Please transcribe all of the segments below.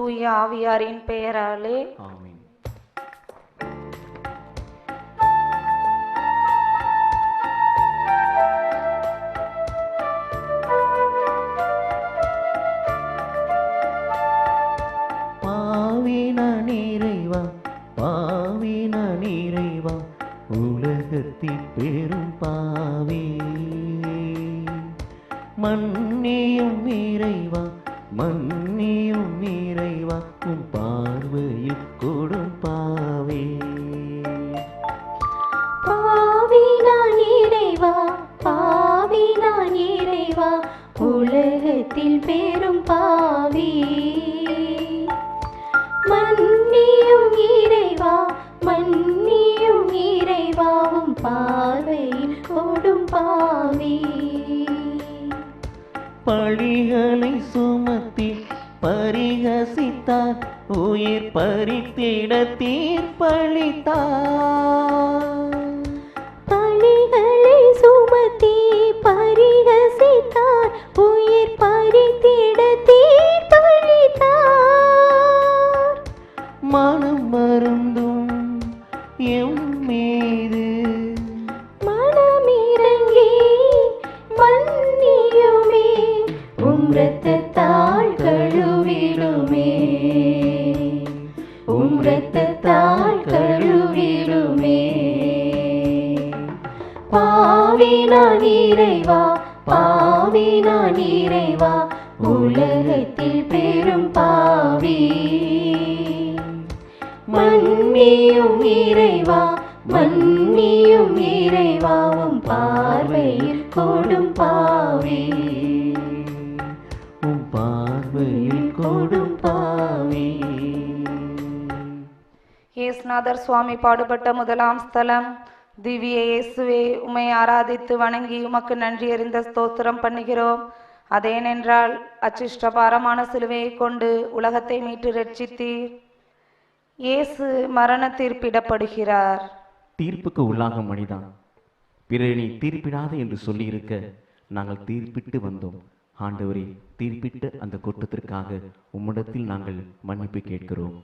தூய ஆவியாரின் பெயராலே மன்னியும் இறைவா மன்னியும் இறைவாவும் பார்வையில் கொடும் பாவி. பழிகளை சுமத்தி பரிகசித்தார் உயிர் பறித்திட தீர்ப்பளித்தார். மனம் மருந்தும் எம் மீது. மனமிறங்கி மன்னியுமே உம் இரத்தத்தால் கழுவிடுமே. உம் இரத்தத்தால் கழுவிடுமே. பாவினா நிறைவா பாவினா நிறைவா உலகத்தில் பெரும் பாவி. மன்னியும் இறைவா மன்னியும் இறைவாவும் பார்வையில் கொடும் பாவி. உம் பார்வையில் கொடும் பாவே. இயேசுநாதர் சுவாமி பாடுபட்ட முதலாம் ஸ்தலம் திவ்ய இயேசுவே உம்மை ஆராதித்து வணங்கி உமக்கு நன்றி அறிந்த ஸ்தோத்திரம் பண்ணுகிறோம். அதேனென்றால் அச்சிஷ்டபாரமான சிலுவையை கொண்டு உலகத்தை மீட்டு ரட்சித்தீர். இயேசு மரண தீர்ப்பிடப்படுகிறார் தீர்ப்புக்கு உள்ளாகும் மனிதான் பிறரை நீ தீர்ப்பிடாதே என்று சொல்லியிருக்க நாங்கள் தீர்ப்பிட்டு வந்தோம். ஆண்டவரே தீர்ப்பிட்ட அந்த குற்றத்திற்காக உம்மிடத்தில் நாங்கள் மன்னிப்பு கேட்கிறோம்.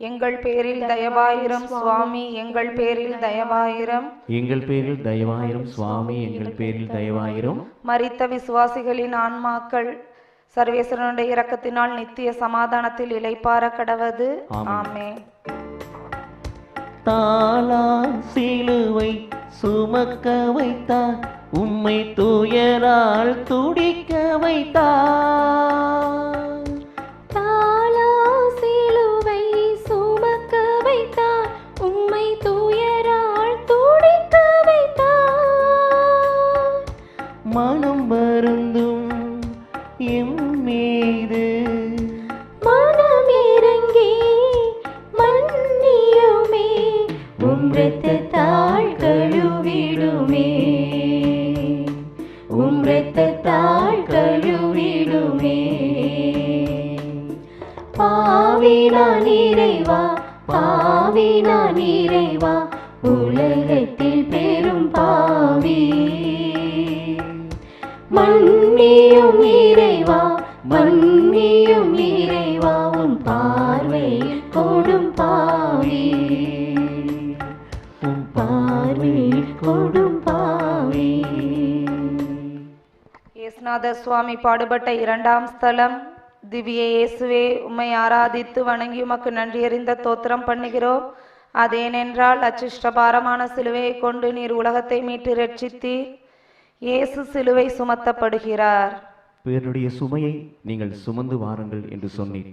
எங்கள் பேரில் தயவாயிரம் சுவாமி எங்கள் பேரில் தயவாயிரம். எங்கள் பேரில் தயவாயிரம் சுவாமி எங்கள் பேரில் தயவாயிரம். மரித்த விசுவாசிகளின் ஆன்மாக்கள் சர்வேஸ்வரனுடைய இரக்கத்தினால் நித்திய சமாதானத்தில் இளைப்பார கடவது. ஆமென். தாளான் சிலுவை சுமக்க வைத்தார் உம்மை துயரால் துடிக்க வைத்தார். தாளா சிலுவை சுமக்க வைத்தார் உம்மை துயரால் துடிக்க வைத்தார். மனம் வருந்தும் எம் பாவினா நிறைவா பாவினா நிறைவா உலகத்தில் பெரும் பாவி. மன்னியும் இறைவா மன்னியும் இறைவாவும் உன் பார்வையில் கொடும் பாவி. உன் பார்வையில் கொடும் பாவி. இயேசுநாதர் சுவாமி பாடுபட்ட இரண்டாம் ஸ்தலம். திவ்ய இயேசுவே உம்மை ஆராதித்து வணங்கி உமக்கு நன்றி அறிந்த தோத்திரம் பண்ணுகிறோம். அதேனென்றால் அச்சிஷ்டபாரமான சிலுவையை கொண்டு நீர் உலகத்தை மீட்டு ரட்சித்தீர். இயேசு சிலுவை சுமத்தப்படுகிறார். பிறருடைய சுமையை நீங்கள் சுமந்து வாருங்கள் என்று சொன்னீர்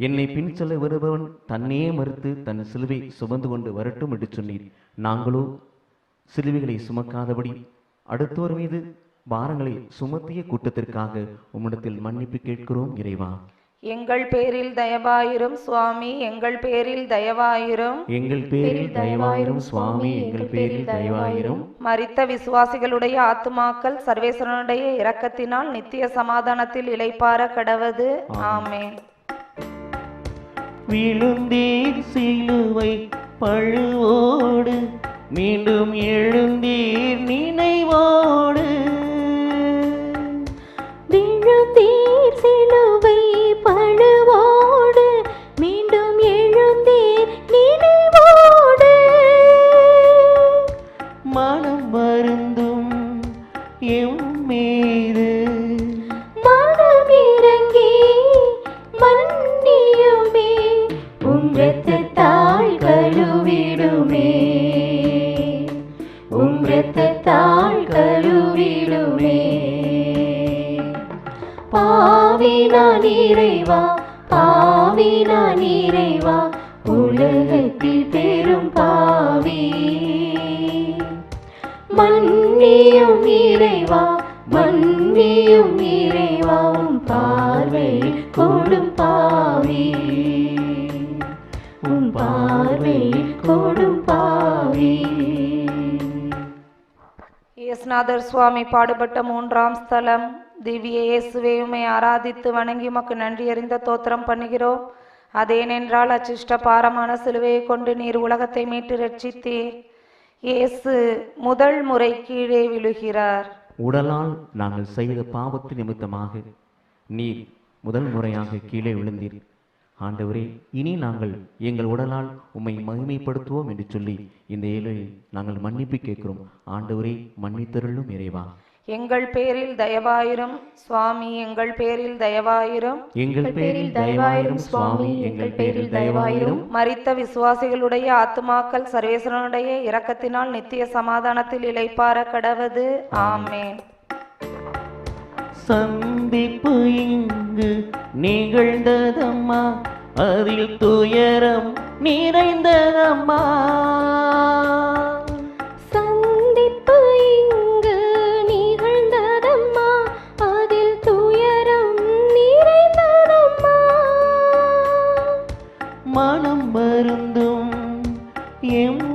என்னை பின் செல்ல வருபவன் தன்னையே மறுத்து தன் சிலுவை சுமந்து கொண்டு வரட்டும் என்று சொன்னீர் நாங்களோ சிலுவைகளை சுமக்காதபடி அடுத்தோர் மீது பாரங்களை சுமத்திய கூட்டத்திற்காக உம்மிடத்தில் மன்னிப்பு கேட்கிறோம் இறைவா. எங்கள் பேரில் தயவாயிரும் சுவாமி. எங்கள் பேரில் தயவாயிரும். எங்கள் பேரில் தயவாயிரும் சுவாமி. எங்கள் பேரில் தயவாயிரும். மரித்த விசுவாசிகளுடைய ஆத்துமாக்கள் சர்வேஸ்வரனுடைய இரக்கத்தினால் நித்திய சமாதானத்தில் இளைப்பார கடவது. ஆமென். விழுந்தீர் சிலுவை பழுவோடு மீண்டும் எழுந்தீர் நினைவோடு. விழுந்தீர் இறைவா பாவி நான் இறைவா உலகத்தில் பெரும் பாவி. மன்னியும் இறைவா மன்னியும் இறைவா பார்வை கொடும் பாவி. உம் பார்வை கொடும் பாவி. இயேசுநாதர் சுவாமி பாடுபட்ட மூன்றாம் ஸ்தலம். திவ்ய இயேசுவே உம்மை ஆராதித்து வணங்கி உமக்கு நன்றி அறிந்த தோத்திரம் பண்ணுகிறோம். அதேனென்றால் அச்சிஷ்ட பாரமான சிலுவையை கொண்டு நீர் உலகத்தை மீட்டு ரட்சித்தீர். இயேசு முதல் முறை கீழே விழுகிறார். உடலால் நாங்கள் செய்த பாவத்து நிமித்தமாக நீர் முதல் முறையாக கீழே விழுந்தீர். ஆண்டவரே இனி நாங்கள் எங்கள் உடலால் உம்மை மகிமைப்படுத்துவோம் என்று சொல்லி இந்த ஏழையில் நாங்கள் மன்னிப்பு கேட்கிறோம். ஆண்டவரே மன்னித்தருளும் இறைவா. எங்கள் பேரில் தயவாயிரும் சுவாமி எங்கள் பேரில் தயவாயிரும். எங்கள் பேரில் தயவாயிரும் சுவாமி எங்கள் பேரில் தயவாயிரும். மரித்த விசுவாசிகளுடைய ஆத்துமாக்கள் சர்வேஸ்வரனுடைய இரக்கத்தினால் நித்திய சமாதானத்தில் இளைப்பார கடவது. ஆமென். சந்திப்பு இங்கு நிகழ்ந்ததம்மா அதில் துயரம் நிறைந்ததம்மா. சந்திப்பு இங்கு எம்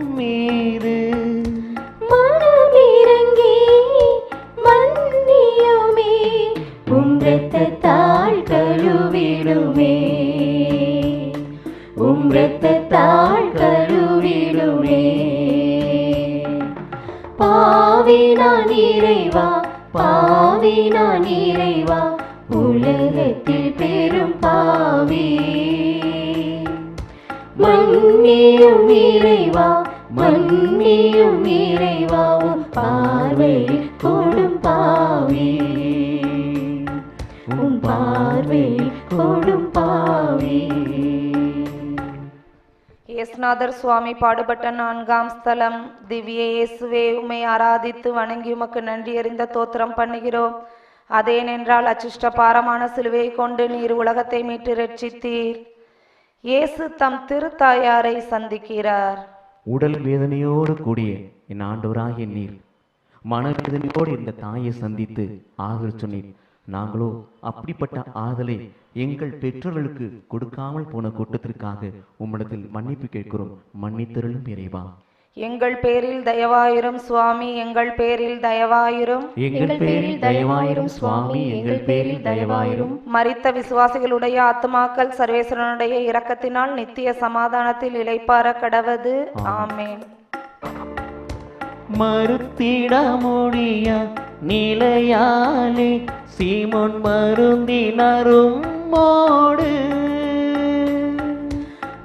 சுவாமி பாடுபட்ட நான்காம் ஸ்தலம். திவ்ய இயேசுவே உமை ஆராதித்து வணங்கி உமக்கு நன்றி அறிந்த தோத்திரம் பண்ணுகிறோம். அதேனென்றால் அச்சிஷ்ட பாரமான சிலுவையை கொண்டு நீர் உலகத்தை மீட்டு ரட்சித்தீர். இயேசு தம் திருத்தாயாரை சந்திக்கிறார். உடல் வேதனையோடு கூடிய என் ஆண்டவராகிய நீர் மனவேதனையோடு இந்த தாயை சந்தித்து ஆறுதல் சொன்னீர். நாங்களோ அப்படிப்பட்ட ஆறுதலை எங்கள் பெற்றோர்களுக்கு கொடுக்காமல் போன கூட்டத்திற்காக உம்மிடத்தில் மன்னிப்பு கேட்கிறோம். மன்னித்தருளும் இறைவா. எங்கள் பேரில் தயவாயிரும் சுவாமி எங்கள் பேரில் தயவாயிரும். எங்கள் பேரில் தயவாயிரும் சுவாமி எங்கள் பேரில் தயவாயிரும். மரித்த விசுவாசிகளுடைய ஆத்துமாக்கள் சர்வேஸ்வரனுடைய இரக்கத்தினால் நித்திய சமாதானத்தில் இளைப்பார கடவது. ஆமென். மறுத்திட முடிய நிலையாலே சீமோன் மருந்தினரும் மோடு.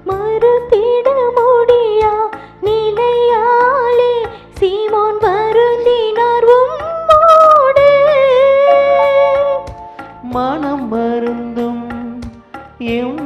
மறுத்திட முடியா நிலையாலே சீமோன் வருந்தினார் உம்மோடு மனம் மருந்தும் எம்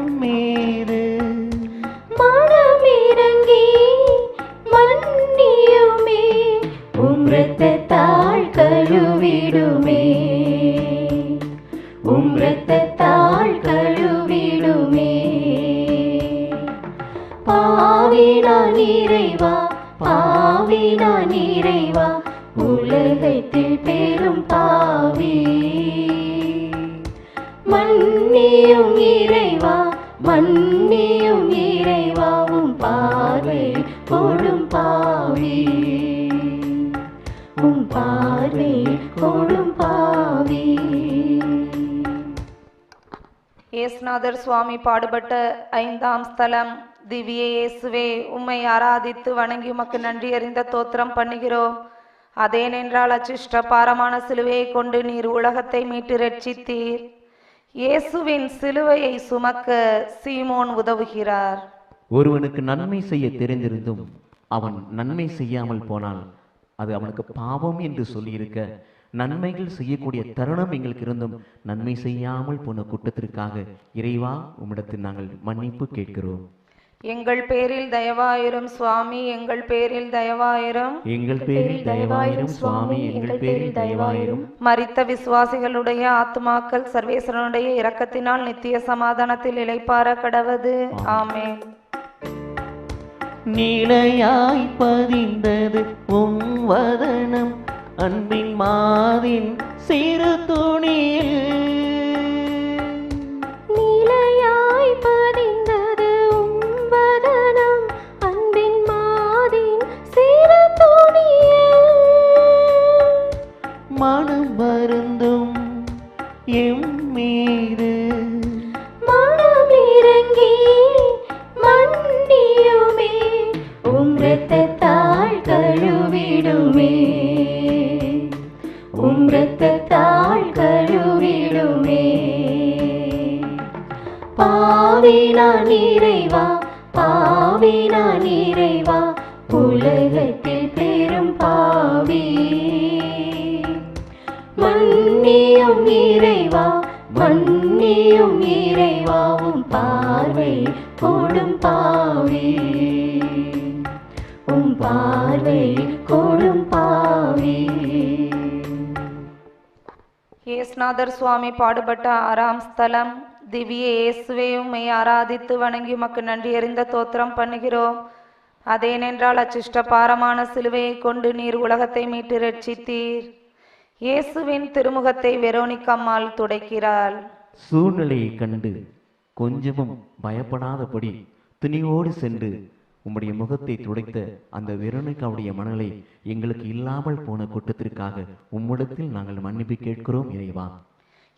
இயேசுநாதர் சுவாமி பாடுபட்ட ஐந்தாம் ஸ்தலம். திவ்ய இயேசுவே உம்மை ஆராதித்து வணங்கி உமக்கு நன்றி அறிந்த தோத்திரம் பண்ணுகிறோம். அதேனென்றால் அச்சிஷ்ட பாரமான சிலுவையை கொண்டு நீர் உலகத்தை மீட்டு ரட்சித்தீர். இயேசுவின் சிலுவையை சுமக்க சீமோன் உதவுகிறார். ஒருவனுக்கு நன்மை செய்ய தெரிந்திருந்தும் அவன் நன்மை செய்யாமல் போனால் அது அவனுக்கு பாவம் என்று சொல்லியிருக்க நன்மைகள் செய்யக்கூடிய தருணம் எங்களுக்கு இருந்தும் நன்மை செய்யாமல் போன குற்றத்திற்காக இறைவா உம்மிடத்தில் நாங்கள் மன்னிப்பு கேட்கிறோம். எங்கள் பேரில் தயவாயிரும் சுவாமி எங்கள் பேரில் தயவாயிரும். எங்கள் பேரில் தயவாயிரும் சுவாமி எங்கள் பேரில் தயவாயிரும். மரித்த விசுவாசிகளுடைய ஆத்துமாக்கள் சர்வேஸ்வரனுடைய இரக்கத்தினால் நித்திய சமாதானத்தில் இளைப்பார கடவது. ஆமென். நீளையாய் பதிந்தது உம் வதனம். அன்பின் மாதின் சிறு துணியில். நிலையாய் பதிந்தது உம்பதனம் அன்பின் மாதின் சிறு துணியில். மனம் வருந்தும் எம் இயேசுநாதர் சுவாமி பாடுபட்ட ஆறாம் ஸ்தலம். திவ்ய இயேசுவே உம்மை ஆராதித்து வணங்கி உமக்கு நன்றி அறிந்த தோத்திரம் பண்ணுகிறோம். அதேனென்றால் அச்சிஷ்ட பாரமான சிலுவையை கொண்டு நீர் உலகத்தை மீட்டு ரட்சித்தீர் இயேசுவின் திருமுகத்தை வெரோனிக்கம்மாள் துடைக்கிறாள். சூழ்நிலையை கண்டு கொஞ்சமும் பயப்படாதபடி துணிவோடு சென்று உம்முடைய முகத்தை துடைத்த அந்த வெரோனிக்காவுடைய மணலை எங்களுக்கு இல்லாமல் போன குற்றத்திற்காக உம்மிடத்தில் நாங்கள் மன்னிப்பு கேட்கிறோம் இறைவா.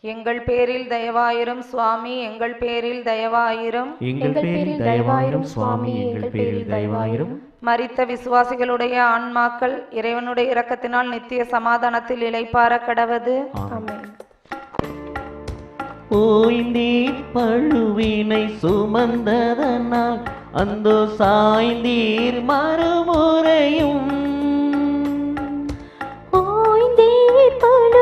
எங்கள் பேரில் தயவாயிரும் சுவாமி எங்கள் பேரில் தயவாயிரும். எங்கள் பேரில் தயவாயிரும் சுவாமி எங்கள் பேரில் தயவாயிரும். மரித்த விசுவாசிகளுடைய ஆன்மாக்கள் இறைவனுடைய இரக்கத்தினால் நித்திய சமாதானத்தில் இளைப்பார கடவது. ஆமென். ஓய்ந்தீர் பழுவினை சுமந்ததனால் அந்தோ சாய்ந்தீர் மறுமுறையும். ஓய்ந்தீர் பழுவினை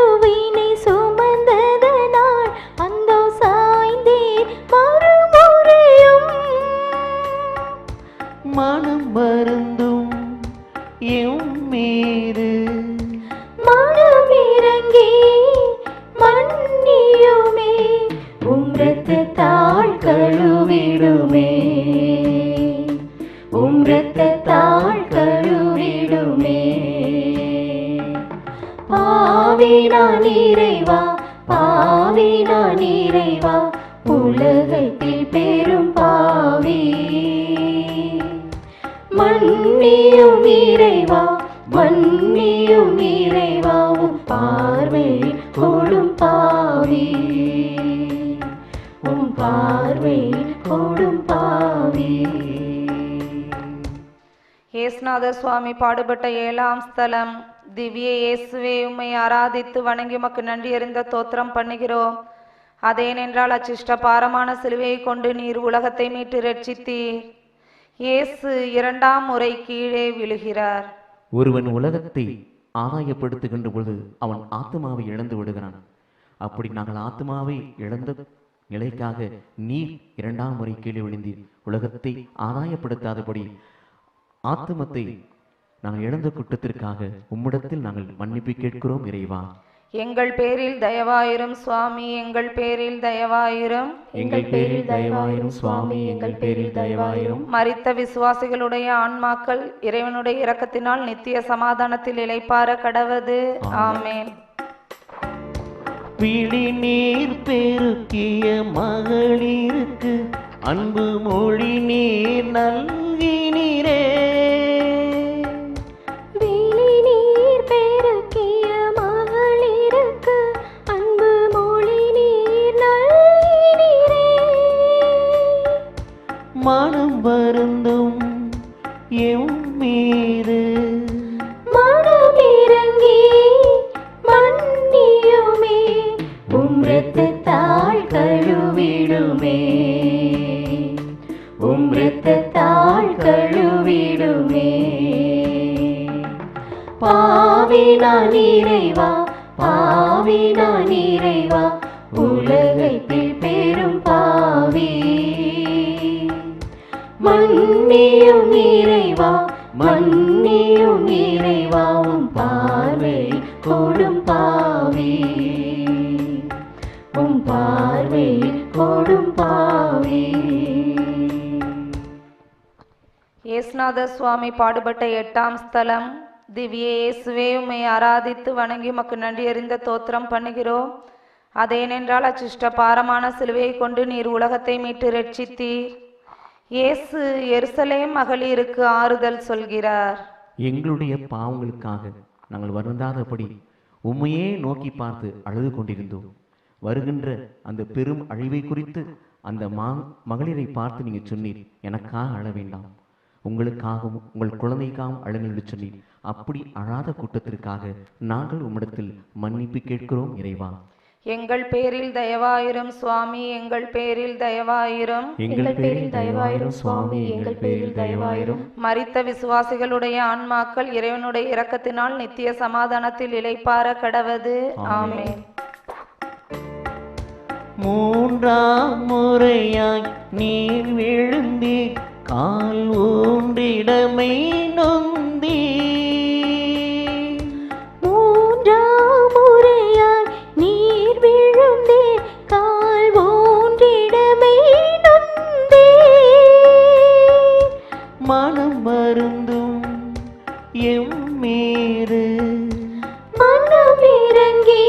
இயேசுநாதர் சுவாமி பாடுபட்ட ஏழாம் ஸ்தலம். திவ்ய இயேசுவே உம்மை ஆராதித்து வணங்கி உமக்கு நன்றி அறிந்த தோத்திரம் பண்ணுகிறோம். அதேனென்றால் அச்சிஷ்ட பாரமான சிலுவையை கொண்டு நீர் உலகத்தை மீட்டு ரட்சித்தீர். இயேசு இரண்டாம் முறை கீழே விழுகிறார். ஒருவன் உலகத்தை ஆதாயப்படுத்துகின்ற பொழுது அவன் ஆத்மாவை இழந்து விடுகிறான். அப்படி நாங்கள் ஆத்மாவை இழந்த நிலைக்காக நீர் இரண்டாம் முறை கீழே விழுந்தீர். உலகத்தை ஆதாயப்படுத்தாதபடி ஆத்மத்தை நாங்கள் இழந்த குற்றத்திற்காக உம்மிடத்தில் நாங்கள் மன்னிப்பு கேட்கிறோம் இறைவா. எங்கள் பேரில் தயவாயிரும் சுவாமி. எங்கள் பேரில் தயவாயிரும். எங்கள் பேரில் தயவாயிரும் சுவாமி. எங்கள் பேரில் தயவாயிரும். மரித்த விசுவாசிகளுடைய ஆன்மாக்கள் இறைவனுடைய இரக்கத்தினால் நித்திய சமாதானத்தில் இளைப்பார கடவது. ஆமென். விழி நீர் பெருக்கிய மகளிருக்கு அன்பு மொழி நீர் நல்கினீரே வருந்தும் எம் மீது. மனமிறங்கி மன்னியுமே உம்ரத்து தாழ் கழுவிடுமே. உம்ரத்து தாழ் கழுவிடுமே. பாவினா நீரைவா பாவினா நீரைவா உலகை மன்னியும் இறைவா மன்னியும் இறைவா பார்வை கொடும் பாவி. உம் பார்வை கொடும் பாவி. ஏசுநாத சுவாமி பாடுபட்ட எட்டாம் ஸ்தலம். திவ்ய இயேசுவே உம்மை ஆராதித்து வணங்கி உமக்கு நன்றி அறிந்த தோத்திரம் பண்ணுகிறோம். அதேனென்றால் அச்சிஷ்ட பாரமான சிலுவையை கொண்டு நீர் உலகத்தை மீட்டு ரட்சித்தீர். இயேசு எருசலேம் மகளிருக்கு ஆறுதல் சொல்கிறார். எங்களுடைய பாவங்களுக்காக நாங்கள் வருந்தாதபடி உம்மையே நோக்கி பார்த்து அழுது கொண்டிருந்தோம். வருகின்ற அந்த பெரும் அழிவை குறித்து அந்த மா மகளிரை பார்த்து நீங்கள் சொன்னீர் எனக்காக அழ வேண்டாம். உங்களுக்காகவும் உங்கள் குழந்தைக்காகவும் அழுங்கள் என்று சொன்னீர். அப்படி அழாத கூட்டத்திற்காக நாங்கள் உம்மிடத்தில் மன்னிப்பு கேட்கிறோம் இறைவா. எங்கள் பேரில் தயவாயிரும் சுவாமி எங்கள் பேரில் தயவாயிரும். எங்கள் பேரில் தயவாயிரும் சுவாமி எங்கள் பேரில் தயவாயிரும். மரித்த விசுவாசிகளுடைய ஆன்மாக்கள் இறைவனுடைய இரக்கத்தினால் நித்திய சமாதானத்தில் இளைப்பார கடவது. ஆமென். மூன்றாம் முறையாய் நீர் விழுந்தி கால் ஊன்றிடமை நொந்தி மனம் மருந்தும் எம் மீது. மனமிறங்கி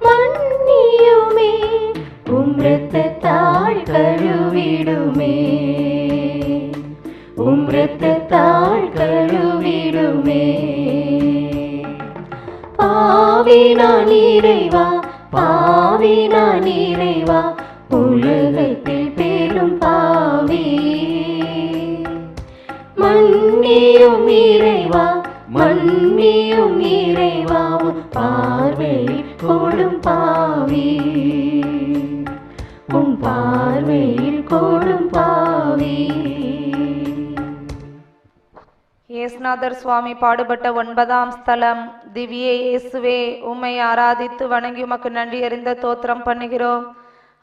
மன்னியுமே உம் இரத்தத்தால் கழுவிடுமே. உம் இரத்தத்தால் கழுவிடுமே. பாவினான் இறைவா பாவினான் இறைவா உலகை இறைவா மன்னியும் இறைவா பார்வை பாவி. உன் பார்வையில் கோடும் பாவி. ஏஸ்நாதர் சுவாமி பாடுபட்ட ஒன்பதாம் ஸ்தலம். திவ்ய இயேசுவே உம்மை ஆராதித்து வணங்கி உமக்கு நன்றி அறிந்த தோத்திரம் பண்ணுகிறோம்.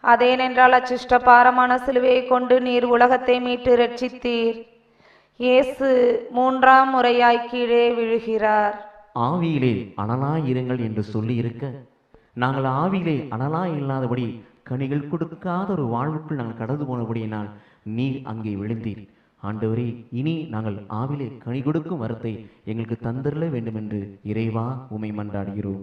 அதேனென்றால் அச்சிஷ்ட பாரமான சிலுவையை கொண்டு நீர் உலகத்தை மீட்டு ரட்சித்தீர். இயேசு மூன்றாம் முறையாய் கீழே விழுகிறார். ஆவியிலே அனலாய் இருங்கள் என்று சொல்லி இருக்க நாங்கள் ஆவியிலே அனலாய் இல்லாதபடி கனிகள் கொடுக்காத ஒரு வாழ்வுக்குள் நாங்கள் கடந்து போனபடியினால் நீர் அங்கே விழுந்தீர் ஆண்டவரே இனி நாங்கள் ஆவிலே கனி கொடுக்கும் வரத்தை எங்களுக்கு தந்தரல வேண்டும் என்று இறைவா உமை மன்றாடுகிறோம்.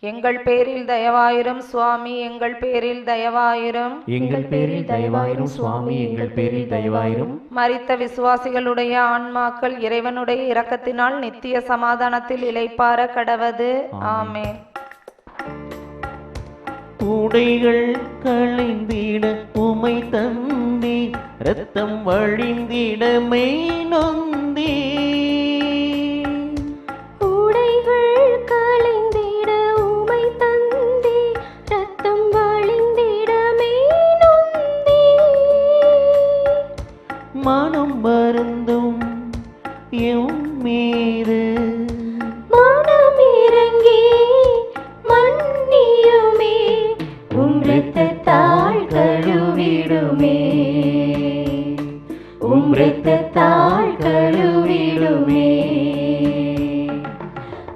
எங்கள் பேரில் தயவாயிரும் சுவாமி எங்கள் பேரில் தயவாயிரும். எங்கள் பேரில் தயவாயிரும் சுவாமி எங்கள் பேரில் தயவாயிரும். மரித்த விசுவாசிகளுடைய ஆன்மாக்கள் இறைவனுடைய இரக்கத்தினால் நித்திய சமாதானத்தில் இளைப்பார கடவது. ஆமென். உடைகள் களைந்திட உமை தந்தி ரத்தம் வழிந்திடமை நொந்தி. மனம் வருந்தும் எம் மீது. மனமிறங்கி மன்னியுமே உம் இரத்தத்தால் கழுவிடுமே. உம் இரத்தத்தால் கழுவிடுமே.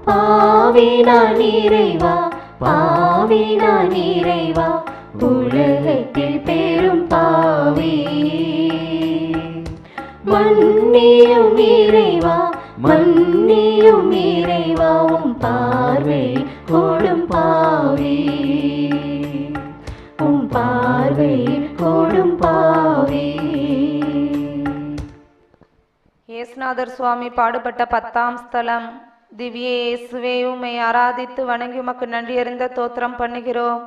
பாவினா நிறைவா பாவினா நிறைவா உலகத்தில் பெரும் பாவி. மன்னியும் இறைவா மன்னியும் இறைவா பார்வை கொடும் பாவி. உம் பார்வை கொடும் பாவி. இயேசுநாதர் சுவாமி பாடுபட்ட பத்தாம் ஸ்தலம். திவ்ய இயேசுவே உம்மை ஆராதித்து வணங்கி உமக்கு நன்றியறிந்த தோத்திரம் பண்ணுகிறோம்.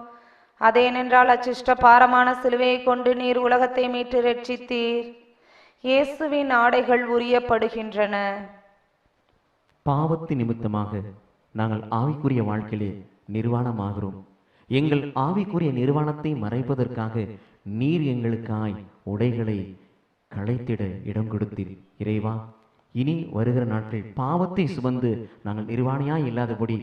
அதேனென்றால் அச்சிஷ்ட பாரமான சிலுவையை கொண்டு நீர் உலகத்தை மீட்டு ரட்சித்தீர். இயேசுவின் ஆடைகள் உரியப்படுகின்றன. பாவத்து நிமித்தமாக நாங்கள் ஆவிக்குரிய வாழ்க்கையிலே நிர்வாணமாகிறோம். எங்கள் ஆவிக்குரிய நிர்வாணத்தை மறைப்பதற்காக நீர் எங்களுக்காய் உடைகளை களைத்திட இடம் கொடுத்தீர். இறைவா இனி வருகிற நாட்கள் பாவத்தை சுமந்து நாங்கள் நிர்வாணியாய் இல்லாதபடி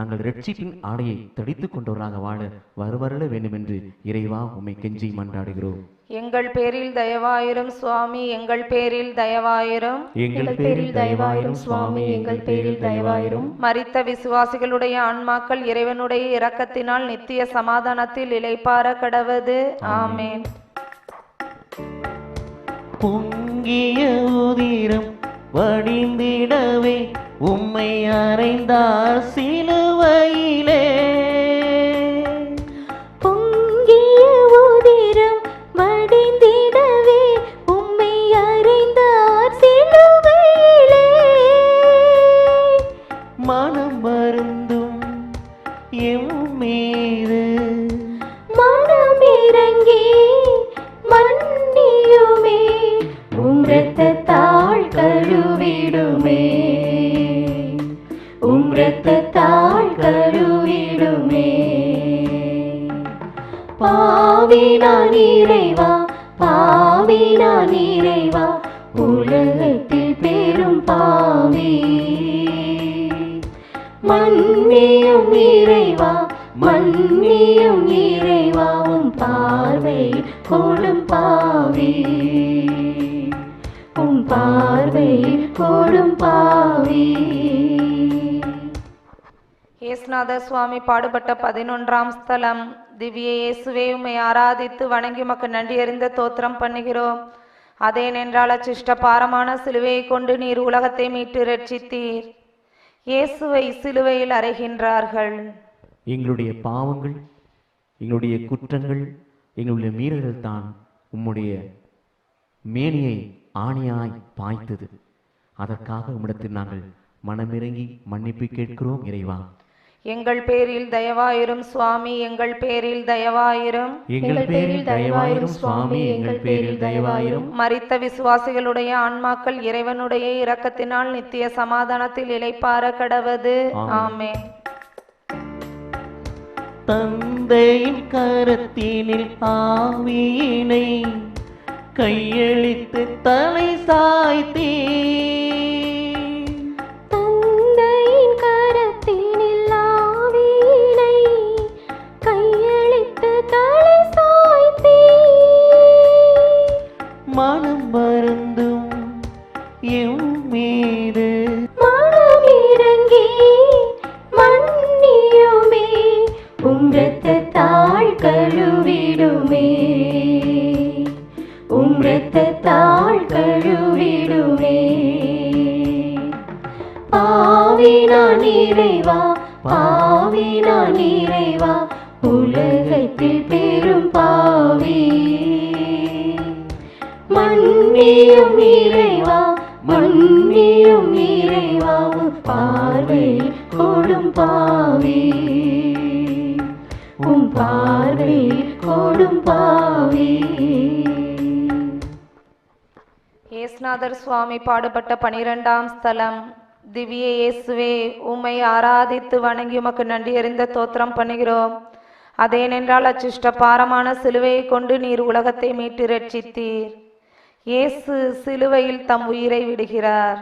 நாங்கள் ரட்சிப்பின் ஆடையை தடித்துக் கொண்டவராக வாழ வருவரல வேண்டும் என்று இறைவா உம்மை கெஞ்சி மன்றாடுகிறோம். எங்கள் பேரில் தயவாயிரும் சுவாமி எங்கள் பேரில் தயவாயிரும். எங்கள் பேரில் தயவாயிரும் சுவாமி எங்கள் பேரில் தயவாயிரும். மரித்த விசுவாசிகளுடைய ஆன்மாக்கள் இறைவனுடைய இரக்கத்தினால் நித்திய சமாதானத்தில் இளைப்பார கடவது. ஆமென். பொங்கிய உதிரம் வடிந்திடவே உம்மை அறைந்தார் சிலுவையிலே. எம் மனம் இறங்கி மன்னியுமே உம் இரத்தத்தால் கழுவிடுமே. உம் இரத்தத்தால் கழுவிடுமே. பாவினான் இறைவா பாவினான் இறைவா உலகத்தில் பெரும் பாவி. மன்னியும் இறைவா மன்னியும் இறைவாவும் பார்வை கொடும் பாவி. உம் பார்வை கொடும் பாவி. இயேசுநாத சுவாமி பாடுபட்ட பதினொன்றாம் ஸ்தலம். திவ்ய இயேசுவே உம்மை ஆராதித்து வணங்கி மக்கள் நன்றி அறிந்த தோத்திரம் பண்ணுகிறோம். அதேனென்றால் அச்சிஷ்ட பாரமான சிலுவையை கொண்டு நீர் உலகத்தை மீட்டு ரட்சித்தீர். இயேசுவை சிலுவையில் அறைகின்றார்கள். எங்களுடைய பாவங்கள் எங்களுடைய குற்றங்கள் எங்களுடைய மீறல்கள் தான் உம்முடைய மேனியை ஆணியாய் பாய்த்தது. அதற்காக உம்மிடத்தில் நாங்கள் மனமிறங்கி மன்னிப்பு கேட்கிறோம் இறைவா. எங்கள் பேரில் தயவாயிரும் சுவாமி எங்கள் பேரில் தயவாயிரும். எங்கள் பேரில் தயவாயிரும் சுவாமி எங்கள் பேரில் தயவாயிரும். மரித்த விசுவாசிகளுடைய ஆன்மாக்கள் இறைவனுடைய இரக்கத்தினால் நித்திய சமாதானத்தில் இளைப்பார கடவது. ஆமென். தந்தையின் கரத்தினில் ஆவியினை கையளித்து தலை சாய்த்தீ தந்தையின் கரத்தினில் ஆவியினை கையளித்து தலை சாய்த்தீ மனம் வருந்தும் எம் பாவினா இறைவா பாவினா இறைவா உலகத்தில் பெரும் பாவி. மண்ணியும் இறைவா மண்ணியும் இறைவா பார்வையில் கொடும் பாவி. உம் பார்வையில் கொடும் பாவி. ஏஸ்நாதர் சுவாமி பாடுபட்ட பனிரெண்டாம் ஸ்தலம். திவ்ய இயேசுவே உம்மை ஆராதித்து வணங்கி உமக்கு நன்றி அறிந்த தோத்திரம் பண்ணுகிறோம். அதேனென்றால் அச்சிஷ்ட பாரமான சிலுவையை கொண்டு நீர் உலகத்தை மீட்டு ரட்சித்தீர் இயேசு சிலுவையில் தம் உயிரை விடுகிறார்.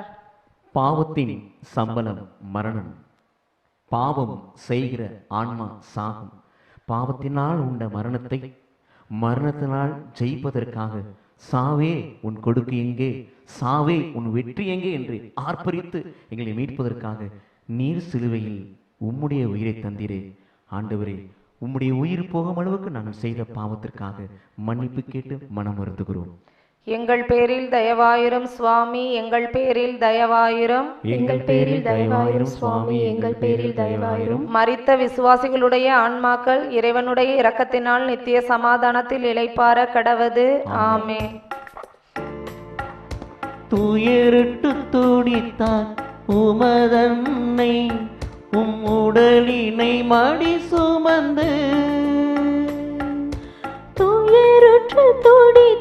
பாவத்தின் சம்பளம் மரணம். பாவம் செய்கிற ஆன்மா சாகும். பாவத்தினால் உண்ட மரணத்தை மரணத்தினால் ஜெயிப்பதற்காக சாவே உன் கொடுக்கு எங்கே சாவே உன் வெற்றி எங்கே என்று ஆர்ப்பரித்து எங்களை மீட்பதற்காக நீர் சிலுவையில் உம்முடைய உயிரை தந்தீரே. ஆண்டவரே உம்முடைய உயிர் போகும் அளவுக்கு நாங்கள் செய்த பாவத்திற்காக மன்னிப்பு கேட்டு மனம் வருந்துகிறோம். எங்கள் பேரில் தயவாயிரும் சுவாமி எங்கள் பேரில் தயவாயிரும். எங்கள் பேரில் தயவாயிரும் சுவாமி எங்கள் பேரில் தயவாயிரும். மரித்த விசுவாசிகளுடைய ஆன்மாக்கள் இறைவனுடைய இரக்கத்தினால் நித்திய சமாதானத்தில் இளைப்பார கடவது. ஆமென். துயருட்டு துடித்தான் உமதன்னை உம் உடலினை மடி சுமந்து. துயருற்று துடி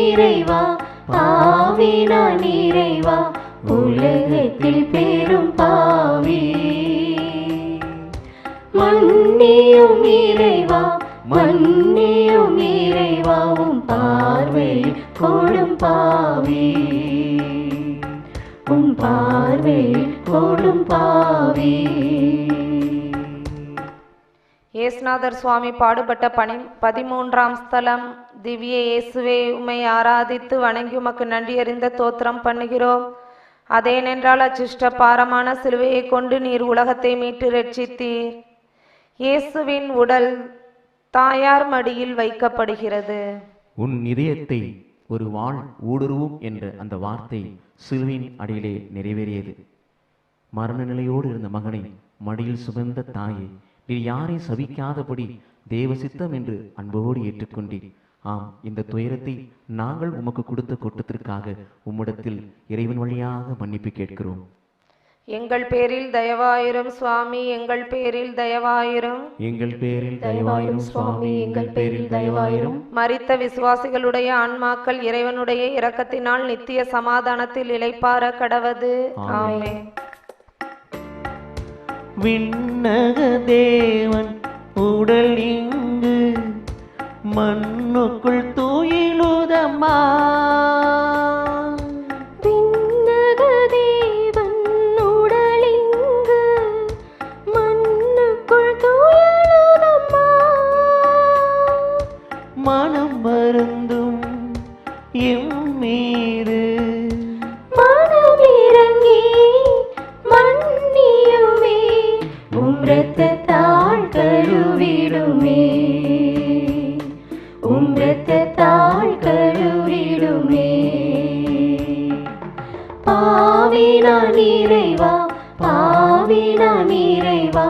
பாவினான் இறைவா பாவினான் இறைவா உலகத்தில் பெரும் பாவி. மன்னியும் இறைவா மன்னியும் இறைவாவும் பார்வை கொடும் பாவி. உன் பார்வை கொடும் பாவி. இயேசுநாதர் சுவாமி பாடுபட்ட பணி பதிமூன்றாம் ஸ்தலம். திவ்ய இயேசுவே உம்மை ஆராதித்து வணங்கி உமக்கு நன்றியறிந்த தோத்திரம் பண்ணுகிறோம். அதேனென்றால் அச்சிஷ்ட பாரமான சிலுவையை கொண்டு நீர் உலகத்தை மீட்டு ரட்சித்தீர். இயேசுவின் உடல் தாயார் மடியில் வைக்கப்படுகிறது. உன் இதயத்தை ஒரு வாழ் ஊடுருவும் என்ற அந்த வார்த்தை சிலுவின் அடியிலே நிறைவேறியது. மரண நிலையோடு இருந்த மகனை மடியில் சுமந்த தாயே நீர் யாரை சபிக்காதபடி தேவ சித்தம் என்று அன்போடு ஏற்றுக்கொண்டீர். ஆம் இந்த துயரத்தை நாங்கள் உமக்கு கொடுத்த கொட்டத்திற்காக உம்மிடத்தில் இறைவன் வழியாக மன்னிப்பு கேட்கிறோம். எங்கள் பேரில் தயவாயிரும் சுவாமி எங்கள் பேரில் தயவாயிரும். எங்கள் பேரில் தயவாயிரும் சுவாமி எங்கள் பேரில் தயவாயிரும். மரித்த விசுவாசிகளுடைய ஆன்மாக்கள் இறைவனுடைய இரக்கத்தினால் நித்திய சமாதானத்தில் இளைப்பார கடவது. ஆமென். விண்ணக தேவன் உடல் இங்கு மண்ணுக்குள் தூயிலுதம்மா. பாவினான் இறைவா பாவினான் இறைவா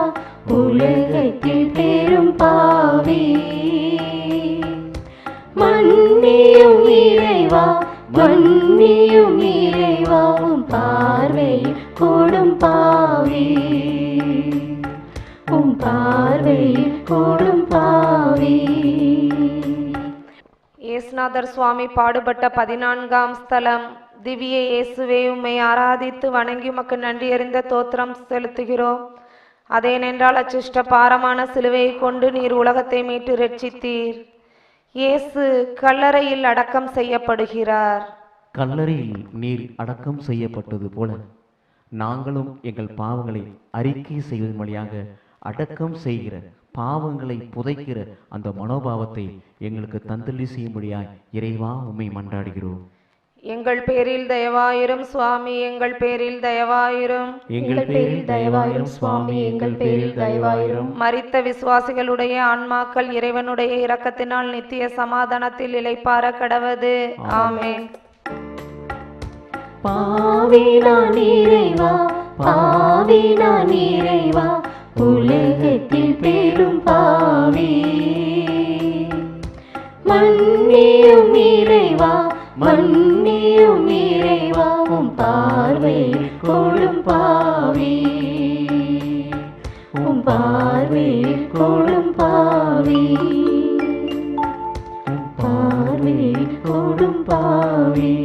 உலகத்தில் பெரும் பாவி. மன்னியும் இறைவா மன்னியும் இறைவா பார்வையில் கூடும் பாவி. உம் பார்வையில் கூடும் பாவி. ஏசுநாதர் சுவாமி பாடுபட்ட பதினான்காம் ஸ்தலம். திவ்ய இயேசுவே உம்மை ஆராதித்து வணங்கி உமக்கு நன்றி அறிந்த தோத்திரம் செலுத்துகிறோம். அதேனென்றால் அச்சிஷ்ட பாரமான சிலுவையை கொண்டு நீர் உலகத்தை மீட்டு ரட்சித்தீர் இயேசு கல்லறையில் அடக்கம் செய்யப்படுகிறார். கல்லறையில் நீர் அடக்கம் செய்யப்பட்டது போல நாங்களும் எங்கள் பாவங்களை அறிக்கை செய்வதன் வழியாக அடக்கம் செய்கிற பாவங்களை புதைக்கிற அந்த மனோபாவத்தை எங்களுக்கு தந்தள்ளி செய்யும்படியாய் இறைவா உம்மை மன்றாடுகிறோம். எங்கள் பேரில் தயவாயிரும் சுவாமி எங்கள் பேரில் தயவாயிரும். எங்கள் பேரில் தயவாயிரும் சுவாமி எங்கள் பேரில் தயவாயிரும். மரித்த விசுவாசிகளுடைய ஆன்மாக்கள் இறைவனுடைய இரக்கத்தினால் நித்திய சமாதானத்தில் இளைப்பார கடவது. ஆமென். பாவினான் இறைவா பாவினான் இறைவா உலகத்தில் பெரும் பாவி. மன்னியும் இறைவா மன்னியும் இறைவாவும் பார்வை கொடும் பாவி. உம் பார்வை கொடும் பாவி. பார்வை கொடும் பாவி.